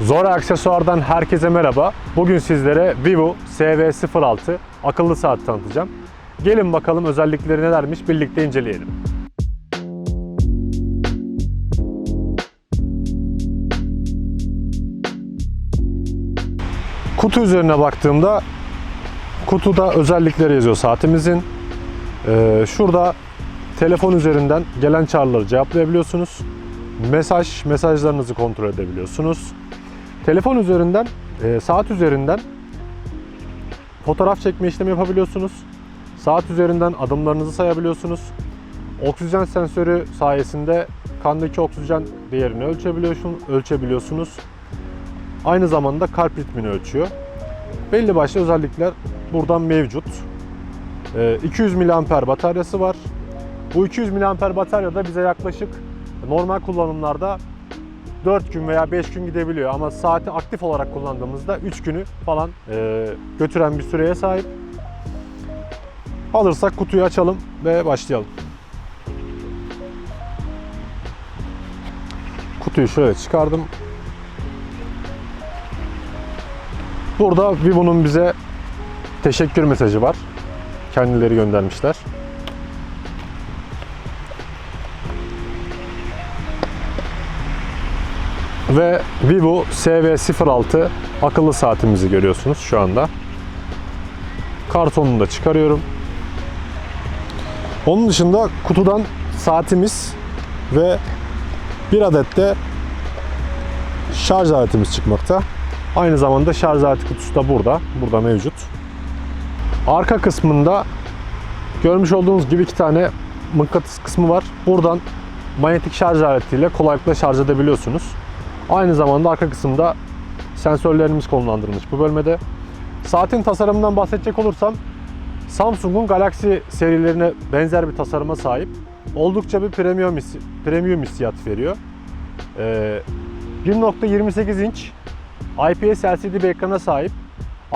Zora Aksesuar'dan herkese merhaba. Bugün sizlere Vivo SV06 akıllı saat tanıtacağım. Gelin bakalım özellikleri nelermiş birlikte inceleyelim. Kutu üzerine baktığımda kutuda özellikleri yazıyor saatimizin. Ee, şurada telefon üzerinden gelen çağrıları cevaplayabiliyorsunuz. Mesaj, mesajlarınızı kontrol edebiliyorsunuz. Telefon üzerinden, e, saat üzerinden fotoğraf çekme işlemi yapabiliyorsunuz. Saat üzerinden adımlarınızı sayabiliyorsunuz. Oksijen sensörü sayesinde kandaki oksijen değerini ölçebiliyorsun, ölçebiliyorsunuz. Aynı zamanda kalp ritmini ölçüyor. Belli başlı özellikler buradan mevcut. E, 200 mAh bataryası var. Bu 200 mAh batarya da bize yaklaşık normal kullanımlarda 4 gün veya 5 gün gidebiliyor ama saati aktif olarak kullandığımızda 3 günü falan e, götüren bir süreye sahip. Alırsak kutuyu açalım ve başlayalım. Kutuyu şöyle çıkardım. Burada Vivo'nun bize teşekkür mesajı var. Kendileri göndermişler. Ve Vivo SV06 akıllı saatimizi görüyorsunuz şu anda. Kartonunu da çıkarıyorum. Onun dışında kutudan saatimiz ve bir adet de şarj aletimiz çıkmakta. Aynı zamanda şarj aleti kutusu da burada. Burada mevcut. Arka kısmında görmüş olduğunuz gibi iki tane mıknatıs kısmı var. Buradan manyetik şarj aletiyle kolaylıkla şarj edebiliyorsunuz. Aynı zamanda arka kısımda sensörlerimiz konumlandırılmış bu bölmede. Saatin tasarımından bahsedecek olursam Samsung'un Galaxy serilerine benzer bir tasarıma sahip. Oldukça bir premium, hissi- premium hissiyat veriyor. Ee, 1.28 inç IPS LCD bir ekrana sahip.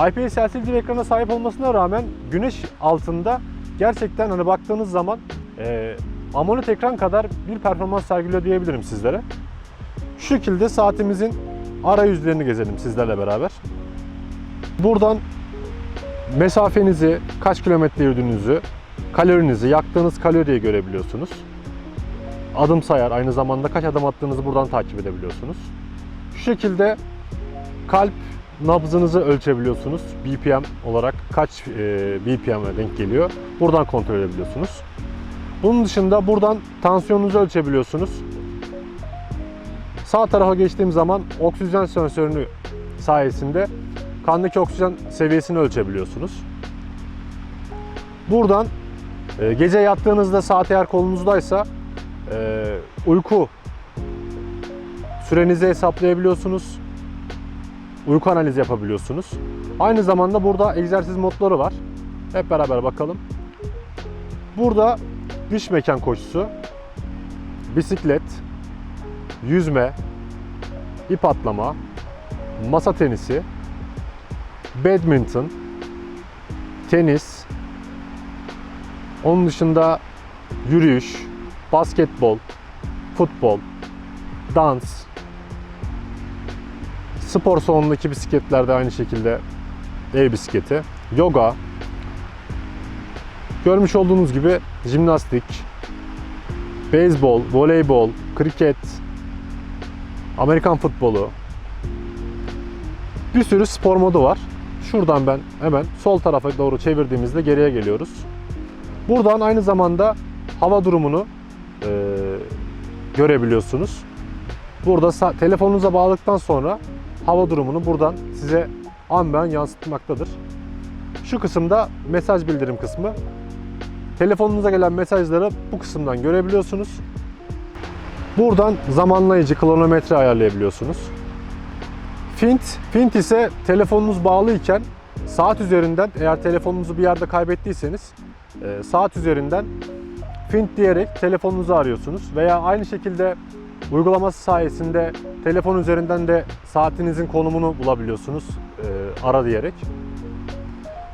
IPS LCD bir ekrana sahip olmasına rağmen güneş altında gerçekten hani baktığınız zaman e, AMOLED ekran kadar bir performans sergiliyor diyebilirim sizlere. Şu şekilde saatimizin arayüzlerini gezelim sizlerle beraber. Buradan mesafenizi, kaç kilometre yürüdüğünüzü, kalorinizi, yaktığınız kaloriyi görebiliyorsunuz. Adım sayar, aynı zamanda kaç adım attığınızı buradan takip edebiliyorsunuz. Şu şekilde kalp nabzınızı ölçebiliyorsunuz. BPM olarak kaç e, BPM'e denk geliyor. Buradan kontrol edebiliyorsunuz. Bunun dışında buradan tansiyonunuzu ölçebiliyorsunuz. Sağ tarafa geçtiğim zaman oksijen sensörünü sayesinde kandaki oksijen seviyesini ölçebiliyorsunuz. Buradan e, gece yattığınızda saat eğer kolunuzdaysa e, uyku sürenizi hesaplayabiliyorsunuz. Uyku analizi yapabiliyorsunuz. Aynı zamanda burada egzersiz modları var. Hep beraber bakalım. Burada dış mekan koşusu, bisiklet, yüzme, ip atlama, masa tenisi, badminton, tenis, onun dışında yürüyüş, basketbol, futbol, dans, spor salonundaki bisikletler de aynı şekilde ev bisikleti, yoga, görmüş olduğunuz gibi jimnastik, beyzbol, voleybol, kriket, Amerikan futbolu. Bir sürü spor modu var. Şuradan ben hemen sol tarafa doğru çevirdiğimizde geriye geliyoruz. Buradan aynı zamanda hava durumunu e, görebiliyorsunuz. Burada telefonunuza bağladıktan sonra hava durumunu buradan size an be an yansıtmaktadır. Şu kısımda mesaj bildirim kısmı. Telefonunuza gelen mesajları bu kısımdan görebiliyorsunuz. Buradan zamanlayıcı kronometre ayarlayabiliyorsunuz. Fint, Fint ise telefonunuz bağlıyken saat üzerinden eğer telefonunuzu bir yerde kaybettiyseniz e, saat üzerinden Fint diyerek telefonunuzu arıyorsunuz veya aynı şekilde uygulaması sayesinde telefon üzerinden de saatinizin konumunu bulabiliyorsunuz e, ara diyerek.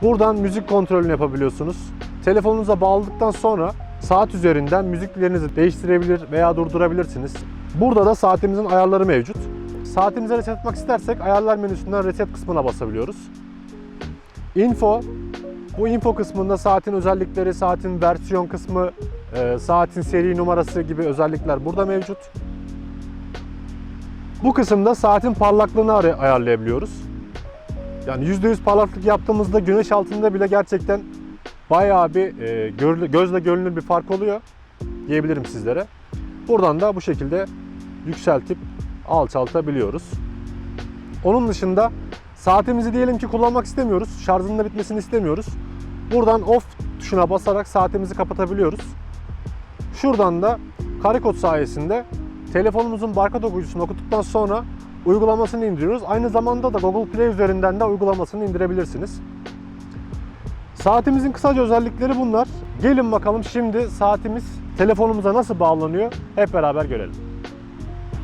Buradan müzik kontrolünü yapabiliyorsunuz. Telefonunuza bağladıktan sonra saat üzerinden müziklerinizi değiştirebilir veya durdurabilirsiniz. Burada da saatimizin ayarları mevcut. saatimize reset etmek istersek ayarlar menüsünden reset kısmına basabiliyoruz. Info, bu info kısmında saatin özellikleri, saatin versiyon kısmı, e, saatin seri numarası gibi özellikler burada mevcut. Bu kısımda saatin parlaklığını ay- ayarlayabiliyoruz. Yani %100 parlaklık yaptığımızda güneş altında bile gerçekten bayağı bir e, görülü- gözle görünür bir fark oluyor diyebilirim sizlere. Buradan da bu şekilde yükseltip alçaltabiliyoruz. Onun dışında saatimizi diyelim ki kullanmak istemiyoruz. Şarjının da bitmesini istemiyoruz. Buradan off tuşuna basarak saatimizi kapatabiliyoruz. Şuradan da kare kod sayesinde telefonumuzun barkod okuyucusunu okuttuktan sonra uygulamasını indiriyoruz. Aynı zamanda da Google Play üzerinden de uygulamasını indirebilirsiniz. Saatimizin kısaca özellikleri bunlar. Gelin bakalım şimdi saatimiz telefonumuza nasıl bağlanıyor hep beraber görelim.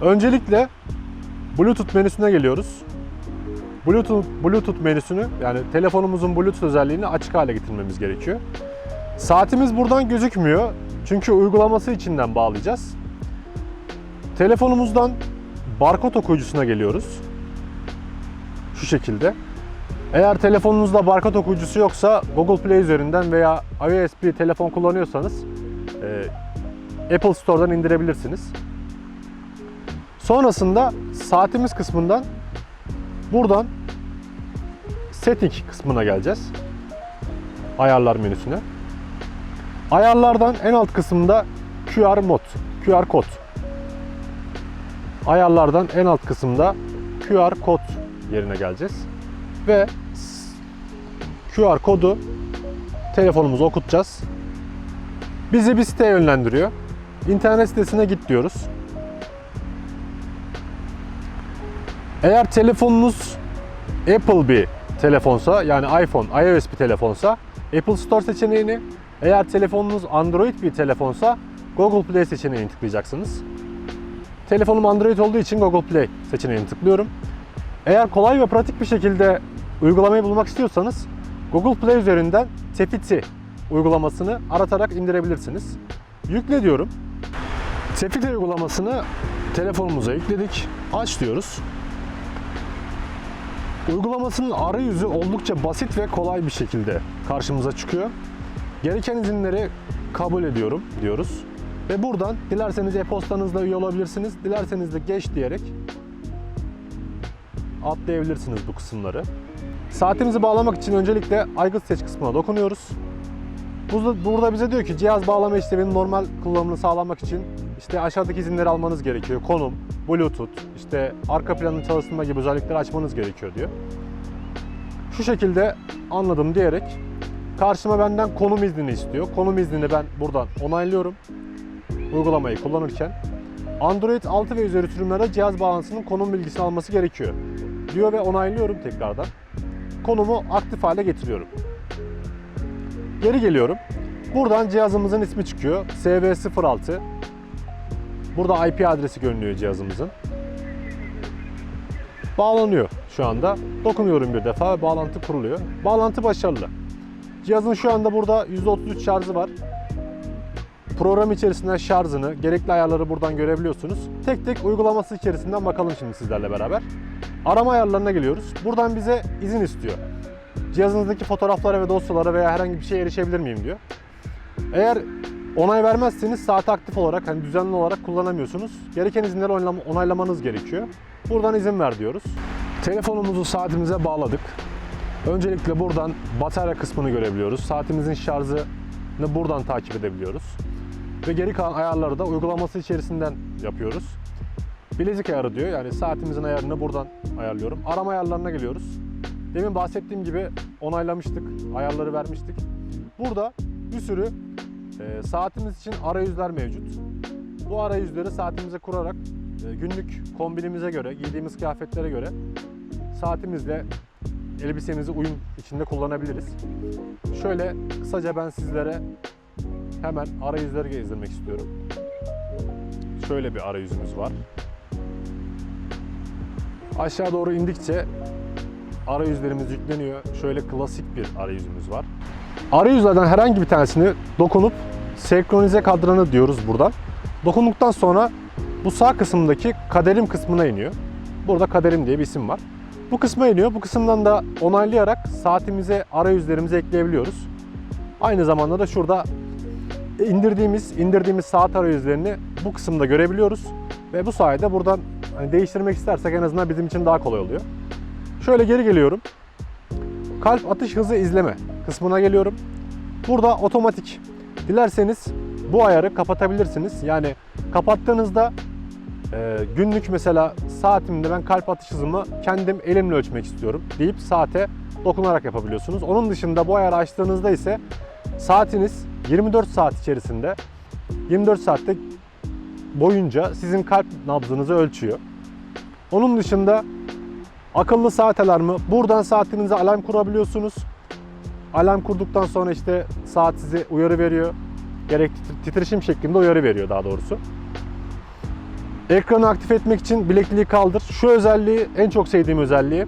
Öncelikle Bluetooth menüsüne geliyoruz. Bluetooth, Bluetooth menüsünü yani telefonumuzun Bluetooth özelliğini açık hale getirmemiz gerekiyor. Saatimiz buradan gözükmüyor. Çünkü uygulaması içinden bağlayacağız. Telefonumuzdan barkod okuyucusuna geliyoruz. Şu şekilde. Eğer telefonunuzda barkod okuyucusu yoksa Google Play üzerinden veya iOS bir telefon kullanıyorsanız e, Apple Store'dan indirebilirsiniz. Sonrasında saatimiz kısmından buradan setting kısmına geleceğiz. Ayarlar menüsüne. Ayarlardan en alt kısımda QR mod, QR kod. Ayarlardan en alt kısımda QR kod yerine geleceğiz. Ve QR kodu telefonumuza okutacağız. Bizi bir siteye yönlendiriyor. İnternet sitesine git diyoruz. Eğer telefonunuz Apple bir telefonsa yani iPhone, iOS bir telefonsa Apple Store seçeneğini, eğer telefonunuz Android bir telefonsa Google Play seçeneğini tıklayacaksınız. Telefonum Android olduğu için Google Play seçeneğini tıklıyorum. Eğer kolay ve pratik bir şekilde uygulamayı bulmak istiyorsanız Google Play üzerinden Tefiti uygulamasını aratarak indirebilirsiniz. Yükle diyorum. Tefiti uygulamasını telefonumuza yükledik. Aç diyoruz. Uygulamasının arayüzü oldukça basit ve kolay bir şekilde karşımıza çıkıyor. Gereken izinleri kabul ediyorum diyoruz. Ve buradan dilerseniz e-postanızla üye olabilirsiniz. Dilerseniz de geç diyerek atlayabilirsiniz bu kısımları. Saatimizi bağlamak için öncelikle aygıt seç kısmına dokunuyoruz. Burada, bize diyor ki cihaz bağlama işleminin normal kullanımını sağlamak için işte aşağıdaki izinleri almanız gerekiyor. Konum, Bluetooth, işte arka planın çalıştırma gibi özellikleri açmanız gerekiyor diyor. Şu şekilde anladım diyerek karşıma benden konum iznini istiyor. Konum iznini ben buradan onaylıyorum uygulamayı kullanırken. Android 6 ve üzeri sürümlerde cihaz bağlantısının konum bilgisini alması gerekiyor diyor ve onaylıyorum tekrardan. Konumu aktif hale getiriyorum. Geri geliyorum. Buradan cihazımızın ismi çıkıyor. SV06. Burada IP adresi görünüyor cihazımızın. Bağlanıyor şu anda. Dokunuyorum bir defa ve bağlantı kuruluyor. Bağlantı başarılı. Cihazın şu anda burada %33 şarjı var. Program içerisinden şarjını, gerekli ayarları buradan görebiliyorsunuz. Tek tek uygulaması içerisinden bakalım şimdi sizlerle beraber. Arama ayarlarına geliyoruz. Buradan bize izin istiyor. Cihazınızdaki fotoğraflara ve dosyalara veya herhangi bir şeye erişebilir miyim diyor. Eğer onay vermezseniz saati aktif olarak hani düzenli olarak kullanamıyorsunuz. Gereken izinleri onaylamanız gerekiyor. Buradan izin ver diyoruz. Telefonumuzu saatimize bağladık. Öncelikle buradan batarya kısmını görebiliyoruz. Saatimizin şarjını buradan takip edebiliyoruz. Ve geri kalan ayarları da uygulaması içerisinden yapıyoruz. Bilezik ayarı diyor. Yani saatimizin ayarını buradan ayarlıyorum. Arama ayarlarına geliyoruz. Demin bahsettiğim gibi onaylamıştık, ayarları vermiştik. Burada bir sürü e, saatimiz için arayüzler mevcut. Bu arayüzleri saatimize kurarak e, günlük kombinimize göre, giydiğimiz kıyafetlere göre saatimizle elbisemizi uyum içinde kullanabiliriz. Şöyle kısaca ben sizlere hemen arayüzleri gezdirmek istiyorum. Şöyle bir arayüzümüz var. Aşağı doğru indikçe arayüzlerimiz yükleniyor. Şöyle klasik bir arayüzümüz var. Arayüzlerden herhangi bir tanesini dokunup senkronize kadranı diyoruz buradan. Dokunduktan sonra bu sağ kısımdaki kaderim kısmına iniyor. Burada kaderim diye bir isim var. Bu kısma iniyor. Bu kısımdan da onaylayarak saatimize arayüzlerimizi ekleyebiliyoruz. Aynı zamanda da şurada indirdiğimiz indirdiğimiz saat arayüzlerini bu kısımda görebiliyoruz ve bu sayede buradan hani değiştirmek istersek en azından bizim için daha kolay oluyor. Şöyle geri geliyorum. Kalp atış hızı izleme kısmına geliyorum. Burada otomatik. Dilerseniz bu ayarı kapatabilirsiniz. Yani kapattığınızda e, günlük mesela saatimde ben kalp atış hızımı kendim elimle ölçmek istiyorum deyip saate dokunarak yapabiliyorsunuz. Onun dışında bu ayarı açtığınızda ise saatiniz 24 saat içerisinde 24 saatte boyunca sizin kalp nabzınızı ölçüyor. Onun dışında akıllı saat alarmı. Buradan saatinize alarm kurabiliyorsunuz. Alarm kurduktan sonra işte saat size uyarı veriyor. Gerek titr- titreşim şeklinde uyarı veriyor daha doğrusu. Ekranı aktif etmek için bilekliği kaldır. Şu özelliği en çok sevdiğim özelliği.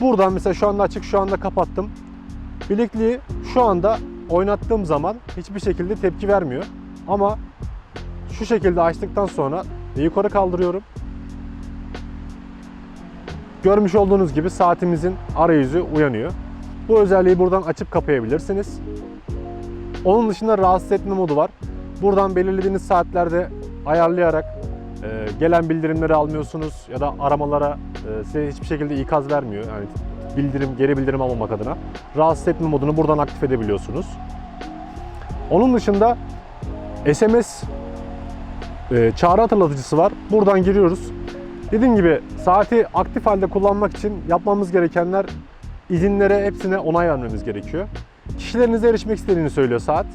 Buradan mesela şu anda açık şu anda kapattım. Bilekliği şu anda oynattığım zaman hiçbir şekilde tepki vermiyor. Ama şu şekilde açtıktan sonra yukarı kaldırıyorum. Görmüş olduğunuz gibi saatimizin arayüzü uyanıyor. Bu özelliği buradan açıp kapayabilirsiniz. Onun dışında rahatsız etme modu var. Buradan belirlediğiniz saatlerde ayarlayarak e, gelen bildirimleri almıyorsunuz ya da aramalara e, size hiçbir şekilde ikaz vermiyor. Yani bildirim, geri bildirim almamak adına. Rahatsız etme modunu buradan aktif edebiliyorsunuz. Onun dışında SMS e, çağrı hatırlatıcısı var. Buradan giriyoruz. Dediğim gibi saati aktif halde kullanmak için yapmamız gerekenler izinlere hepsine onay vermemiz gerekiyor. Kişilerinize erişmek istediğini söylüyor saat.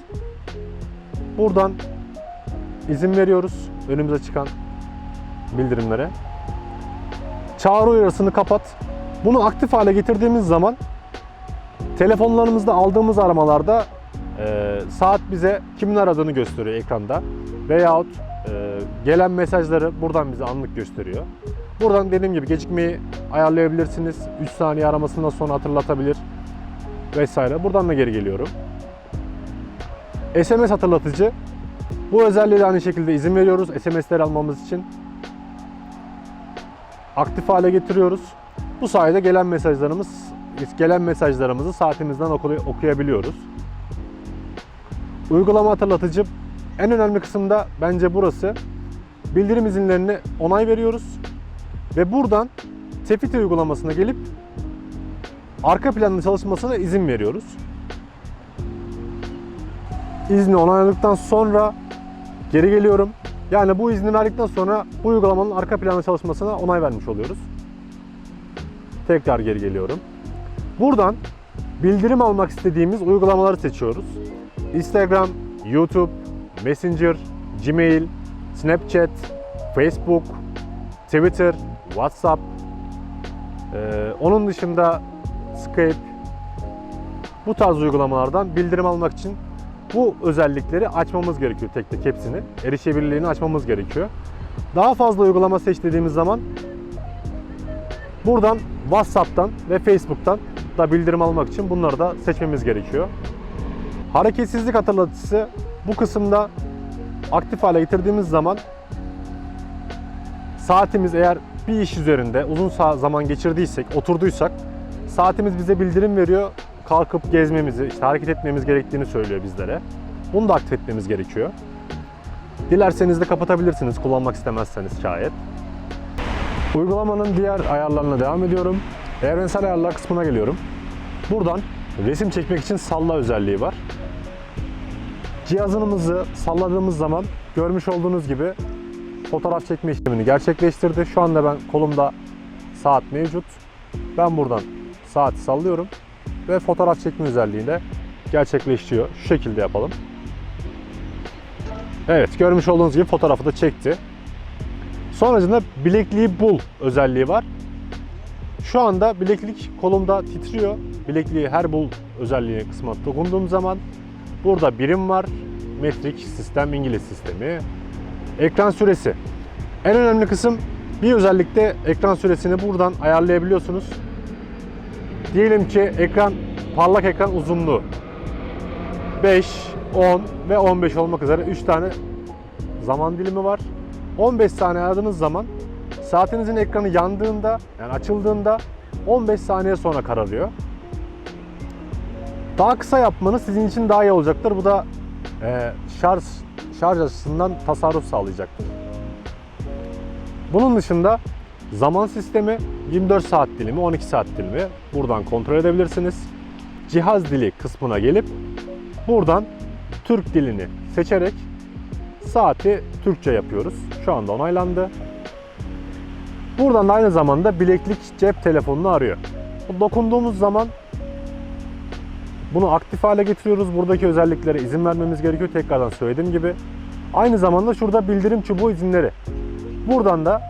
Buradan izin veriyoruz önümüze çıkan bildirimlere. Çağrı uyarısını kapat. Bunu aktif hale getirdiğimiz zaman telefonlarımızda aldığımız aramalarda e, saat bize kimin aradığını gösteriyor ekranda. Veyahut gelen mesajları buradan bize anlık gösteriyor. Buradan dediğim gibi gecikmeyi ayarlayabilirsiniz. 3 saniye aramasından sonra hatırlatabilir vesaire. Buradan da geri geliyorum. SMS hatırlatıcı. Bu özelliğe de aynı şekilde izin veriyoruz SMS'ler almamız için. Aktif hale getiriyoruz. Bu sayede gelen mesajlarımız gelen mesajlarımızı saatimizden oku- okuyabiliyoruz. Uygulama hatırlatıcı en önemli kısım da bence burası. Bildirim izinlerini onay veriyoruz ve buradan Tefiti uygulamasına gelip arka planda çalışmasına izin veriyoruz. İzni onayladıktan sonra geri geliyorum. Yani bu izni verdikten sonra bu uygulamanın arka planda çalışmasına onay vermiş oluyoruz. Tekrar geri geliyorum. Buradan bildirim almak istediğimiz uygulamaları seçiyoruz. Instagram, YouTube, Messenger, Gmail, Snapchat, Facebook, Twitter, WhatsApp, ee, onun dışında Skype, bu tarz uygulamalardan bildirim almak için bu özellikleri açmamız gerekiyor tek tek hepsini. Erişebilirliğini açmamız gerekiyor. Daha fazla uygulama seç dediğimiz zaman buradan WhatsApp'tan ve Facebook'tan da bildirim almak için bunları da seçmemiz gerekiyor. Hareketsizlik hatırlatıcısı bu kısımda aktif hale getirdiğimiz zaman saatimiz eğer bir iş üzerinde uzun zaman geçirdiysek, oturduysak saatimiz bize bildirim veriyor. Kalkıp gezmemizi, işte hareket etmemiz gerektiğini söylüyor bizlere. Bunu da aktif etmemiz gerekiyor. Dilerseniz de kapatabilirsiniz kullanmak istemezseniz şayet. Uygulamanın diğer ayarlarına devam ediyorum. Evrensel ayarlar kısmına geliyorum. Buradan resim çekmek için salla özelliği var. Cihazımızı salladığımız zaman görmüş olduğunuz gibi fotoğraf çekme işlemini gerçekleştirdi. Şu anda ben kolumda saat mevcut. Ben buradan saati sallıyorum ve fotoğraf çekme özelliğini de gerçekleştiriyor. Şu şekilde yapalım. Evet görmüş olduğunuz gibi fotoğrafı da çekti. Sonrasında bilekliği bul özelliği var. Şu anda bileklik kolumda titriyor. Bilekliği her bul özelliği kısmına dokunduğum zaman burada birim var. Metrik sistem İngiliz sistemi. Ekran süresi. En önemli kısım bir özellikte ekran süresini buradan ayarlayabiliyorsunuz. Diyelim ki ekran parlak ekran uzunluğu 5, 10 ve 15 olmak üzere 3 tane zaman dilimi var. 15 saniye aradığınız zaman Saatinizin ekranı yandığında, yani açıldığında 15 saniye sonra kararıyor. Daha kısa yapmanız sizin için daha iyi olacaktır. Bu da e, şarj şarj açısından tasarruf sağlayacaktır. Bunun dışında zaman sistemi 24 saat dilimi, 12 saat dilimi buradan kontrol edebilirsiniz. Cihaz dili kısmına gelip buradan Türk dilini seçerek saati Türkçe yapıyoruz. Şu anda onaylandı. Buradan da aynı zamanda bileklik cep telefonunu arıyor. Dokunduğumuz zaman bunu aktif hale getiriyoruz. Buradaki özelliklere izin vermemiz gerekiyor. Tekrardan söylediğim gibi. Aynı zamanda şurada bildirim çubuğu izinleri. Buradan da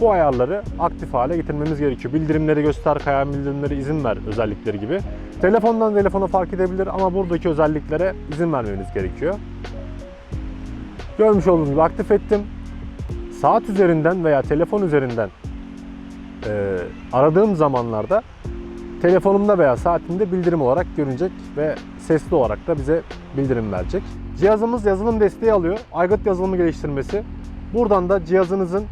bu ayarları aktif hale getirmemiz gerekiyor. Bildirimleri göster, kayan bildirimleri izin ver özellikleri gibi. Telefondan telefona fark edebilir ama buradaki özelliklere izin vermeniz gerekiyor. Görmüş olduğunuz gibi aktif ettim. Saat üzerinden veya telefon üzerinden e, aradığım zamanlarda telefonumda veya saatimde bildirim olarak görünecek ve sesli olarak da bize bildirim verecek. Cihazımız yazılım desteği alıyor. Aygıt yazılımı geliştirmesi. Buradan da cihazınızın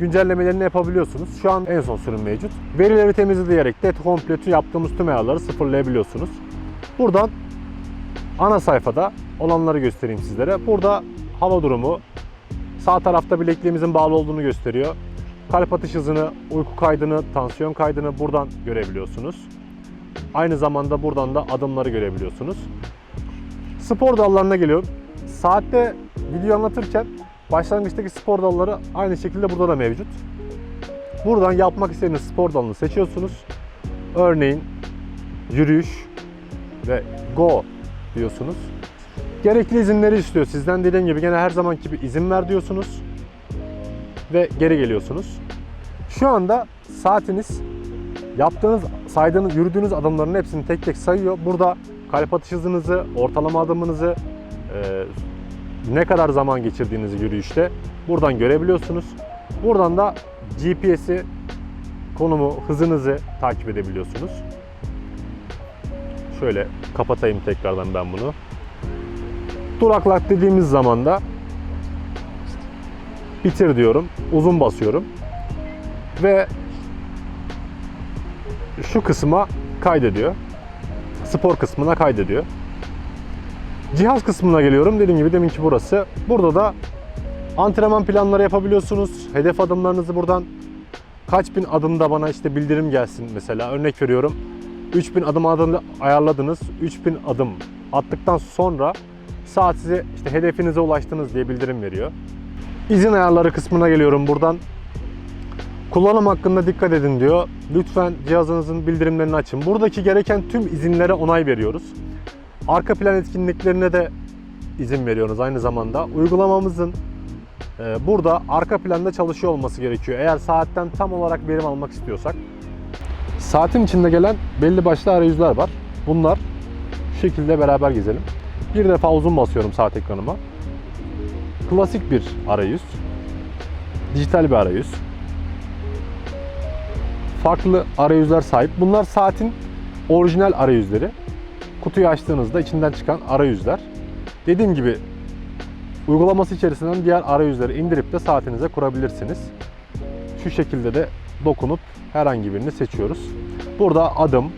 güncellemelerini yapabiliyorsunuz. Şu an en son sürüm mevcut. Verileri temizleyerek de komple tüm yaptığımız tüm ayarları sıfırlayabiliyorsunuz. Buradan ana sayfada olanları göstereyim sizlere. Burada hava durumu, sağ tarafta bilekliğimizin bağlı olduğunu gösteriyor. Kalp atış hızını, uyku kaydını, tansiyon kaydını buradan görebiliyorsunuz. Aynı zamanda buradan da adımları görebiliyorsunuz. Spor dallarına geliyorum. Saatte video anlatırken başlangıçtaki spor dalları aynı şekilde burada da mevcut. Buradan yapmak istediğiniz spor dalını seçiyorsunuz. Örneğin yürüyüş ve go diyorsunuz. Gerekli izinleri istiyor. Sizden dediğim gibi gene her zamanki gibi izin ver diyorsunuz. Ve geri geliyorsunuz. Şu anda saatiniz yaptığınız, saydığınız, yürüdüğünüz adımların hepsini tek tek sayıyor. Burada kalp atış hızınızı, ortalama adımınızı, e, ne kadar zaman geçirdiğinizi yürüyüşte buradan görebiliyorsunuz. Buradan da GPS'i, konumu, hızınızı takip edebiliyorsunuz. Şöyle kapatayım tekrardan ben bunu. Duraklak dediğimiz zaman da bitir diyorum. Uzun basıyorum. Ve şu kısma kaydediyor. Spor kısmına kaydediyor. Cihaz kısmına geliyorum. Dediğim gibi deminki burası. Burada da antrenman planları yapabiliyorsunuz. Hedef adımlarınızı buradan kaç bin adımda bana işte bildirim gelsin mesela. Örnek veriyorum. 3000 adım adını ayarladınız. 3000 adım attıktan sonra saat size işte hedefinize ulaştınız diye bildirim veriyor. İzin ayarları kısmına geliyorum buradan. Kullanım hakkında dikkat edin diyor. Lütfen cihazınızın bildirimlerini açın. Buradaki gereken tüm izinlere onay veriyoruz. Arka plan etkinliklerine de izin veriyoruz aynı zamanda. Uygulamamızın e, burada arka planda çalışıyor olması gerekiyor. Eğer saatten tam olarak verim almak istiyorsak. Saatin içinde gelen belli başlı arayüzler var. Bunlar şu şekilde beraber gezelim. Bir defa uzun basıyorum saat ekranıma. Klasik bir arayüz. Dijital bir arayüz. Farklı arayüzler sahip. Bunlar saatin orijinal arayüzleri. Kutuyu açtığınızda içinden çıkan arayüzler. Dediğim gibi uygulaması içerisinden diğer arayüzleri indirip de saatinize kurabilirsiniz. Şu şekilde de dokunup herhangi birini seçiyoruz. Burada adım,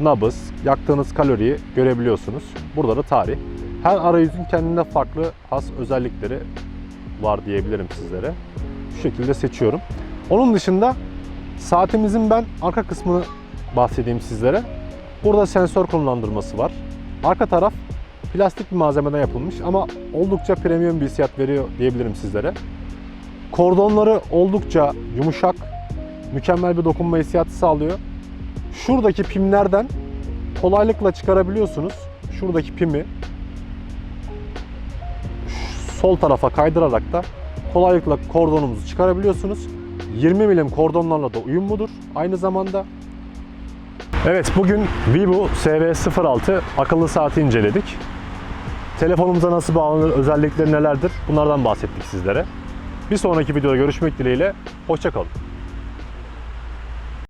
nabız, yaktığınız kaloriyi görebiliyorsunuz. Burada da tarih. Her arayüzün kendinde farklı has özellikleri var diyebilirim sizlere. Şu şekilde seçiyorum. Onun dışında saatimizin ben arka kısmını bahsedeyim sizlere. Burada sensör konumlandırması var. Arka taraf plastik bir malzemeden yapılmış ama oldukça premium bir hissiyat veriyor diyebilirim sizlere. Kordonları oldukça yumuşak, mükemmel bir dokunma hissiyatı sağlıyor. Şuradaki pimlerden kolaylıkla çıkarabiliyorsunuz. Şuradaki pimi sol tarafa kaydırarak da kolaylıkla kordonumuzu çıkarabiliyorsunuz. 20 milim kordonlarla da uyumludur aynı zamanda. Evet bugün Vivo SV06 akıllı saati inceledik. Telefonumuza nasıl bağlanır, özellikleri nelerdir bunlardan bahsettik sizlere. Bir sonraki videoda görüşmek dileğiyle, hoşçakalın.